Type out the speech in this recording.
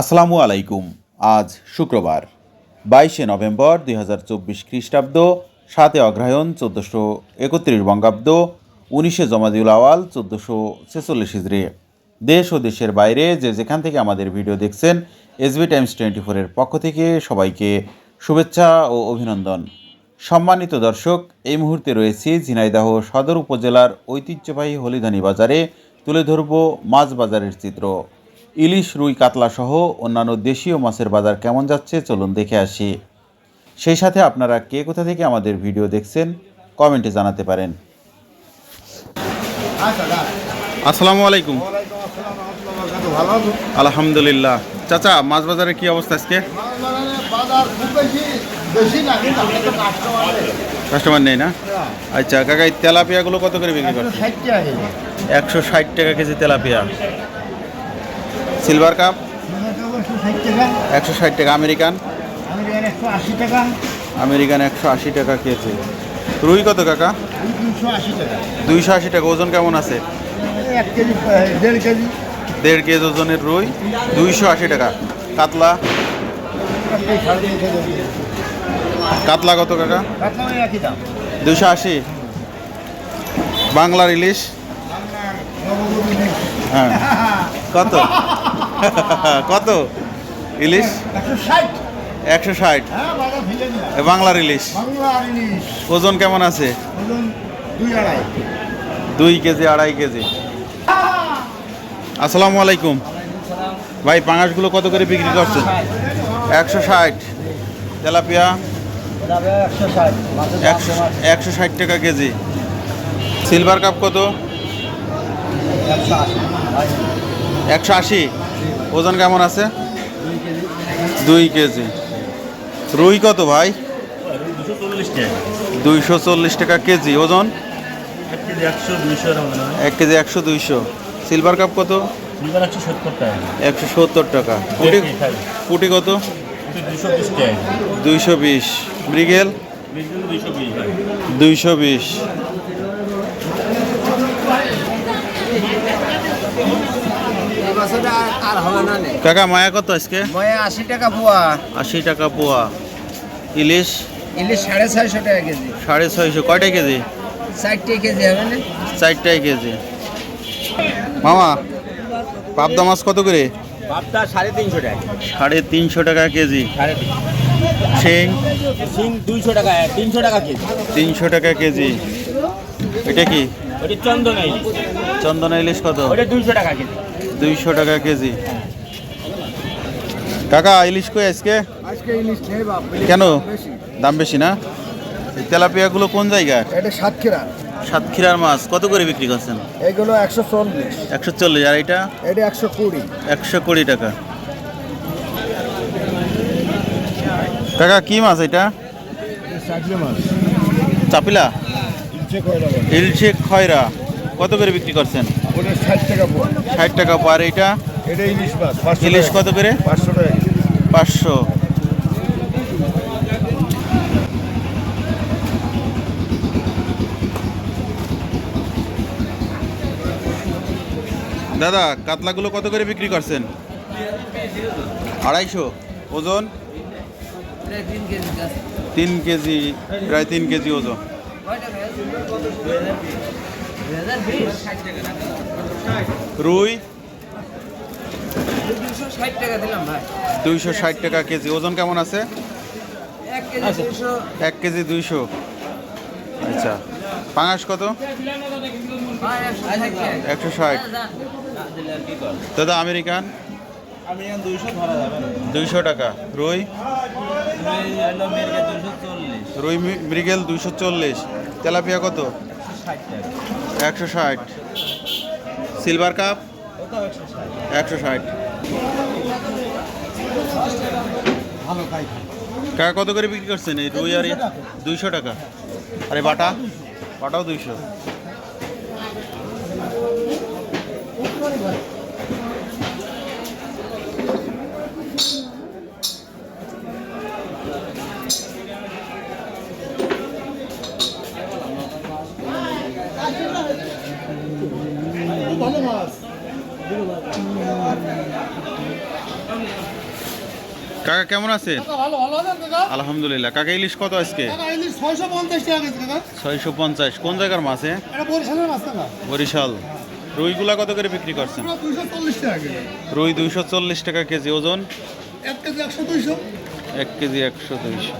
আসসালামু আলাইকুম। আজ শুক্রবার, বাইশে নভেম্বর দুই হাজার চব্বিশ খ্রিস্টাব্দ সাতে অগ্রহায়ণ চোদ্দোশো একত্রিশ বঙ্গাব্দ, উনিশে জমাদিউল আওয়াল চোদ্দোশো ছেচল্লিশ হিজড়ি দেশ ও দেশের বাইরে যে যেখান থেকে আমাদের ভিডিও দেখছেন এসবি টাইমস টোয়েন্টি ফোরের পক্ষ থেকে সবাইকে শুভেচ্ছা ও অভিনন্দন। সম্মানিত দর্শক, এই মুহূর্তে রয়েছি ঝিনাইদহ সদর উপজেলার ঐতিহ্যবাহী হলিধানি বাজারে তুলে ধরব মাছ বাজারের চিত্র। ইলিশ রুই কাতলা সহ অন্যান্য দেশীয় মাছের বাজার কেমন যাচ্ছে চলুন দেখে আসি। সেই সাথে আপনারা কে কোথা থেকে আমাদের ভিডিও দেখছেন কমেন্টে জানাতে পারেন। আসসালামু আলাইকুম। আলহামদুলিল্লাহ। চাচা মাছ বাজারে কি অবস্থা আজকে? কাস্টমার নেই না? আচ্ছা কাকা তেলাপিয়াগুলো কত করে বিক্রি করছে একশো ষাট টাকা কেজি তেলাপিয়া। সিলভার কাপ একশো ষাট টাকা আমেরিকান আমেরিকান একশো আশি টাকা। কেজি। রুই কত কাকা? দুশো দুইশো আশি টাকা ওজন কেমন আছে? দেড় কেজি। ওজনের রুই দুইশো আশি টাকা। কাতলা? কাতলা কত কাকা? দুইশো আশি? বাংলার ইলিশ। হ্যাঁ। কত? কত? ইলিশ? একশো ষাট। হ্যাঁ বাংলার ইলিশ? ওজন কেমন আছে? দুই কেজি আড়াই কেজি। আসসালামু আলাইকুম। ভাই পাঙাশগুলো কত করে বিক্রি করছেন? একশো ষাট। তেলাপিয়া? একশো ষাট টাকা কেজি। সিলভার কাপ কত? একশো আশি। ওজন কেমন আছে? দুই কেজি। রুই কত ভাই? দুইশো চল্লিশ টাকা কেজি। ওজন? এক কেজি একশো দুইশো। সিলভার কাপ কত? একশো সত্তর টাকা। পুটি পুটি কত? দুইশো বিশ। মৃগেল? দুইশো বিশ। দুইশো বিশ আর হবে না কাকা মায়া কত আজকে? ময়ে আশি টাকা পোয়া। আশি টাকা পোয়া। ইলিশ? ইলিশ সাড়ে ছয়শো টাকা কেজি। সাড়ে ছয়শো। কয়টা কেজি? চারটে কেজি হবে না। চারটাই কেজি। মামা পাবদা মাছ কত করে? বাপটা সাড়ে তিনশো টাকা। সাড়ে তিনশো টাকা কেজি। সাড়ে তিন শিং? দুইশো টাকা তিনশো টাকা কেজি। তিনশো টাকা কেজি। এটা কি? ওটা চন্দন ইলিশ। চন্দনা ইলিশ কত? ওটা দুইশো টাকা কেজি। দুইশো টাকা কেজি। কাকা ইলিশ কই আজকে? আজকে ইলিশ নেই বাপ কেন? দাম বেশি। না? এই তেলাপিয়াগুলো কোন জায়গা? এটা সাতক্ষীরা। সাতক্ষীরার মাছ। কত করে বিক্রি করছেন? এগুলো একশো চল্লিশ। একশো চল্লিশ। আর এটা? এটা একশো কুড়ি। একশো কুড়ি টাকা। কাকা কি মাছ এটা? চাপিলা? ইলশে খয়রা। কত করে বিক্রি করছেন? ষাট টাকা পার এটা ইলিশ। কত করে? পাঁচশো টাকা। পাঁচশো। দাদা কাতলাগুলো কত করে বিক্রি করছেন? আড়াইশো। ওজন? তিন কেজি প্রায় তিন কেজি ওজন। রুই? দুইশো ষাট টাকা কেজি। ওজন কেমন আছে? এক কেজি দুইশো। আচ্ছা। পাঙাশ কত? একশো ষাট। দাদা, আমেরিকান? আমি দুইশো টাকা। রুই? রুই মৃগেল দুইশো চল্লিশ। তেলাপিয়া কত? একশো ষাট। সিলভার কাপ একশো ষাট। কাকা, কত করে বিক্রি করছেন? এই রুই আর দুইশো টাকা। আরে বাটা? বাটাও দুইশো। কাকা কেমন আছেন? ভালো আলহামদুলিল্লাহ। কাকা ইলিশ কত আজকে? ছয়শো পঞ্চাশ কোন জায়গার মাছে বরিশাল। রুইগুলা কত করে বিক্রি করছেন? রুই দুইশো চল্লিশ টাকা কেজি ওজন? এক কেজি একশো দুইশো। এক কেজি একশো দুইশো।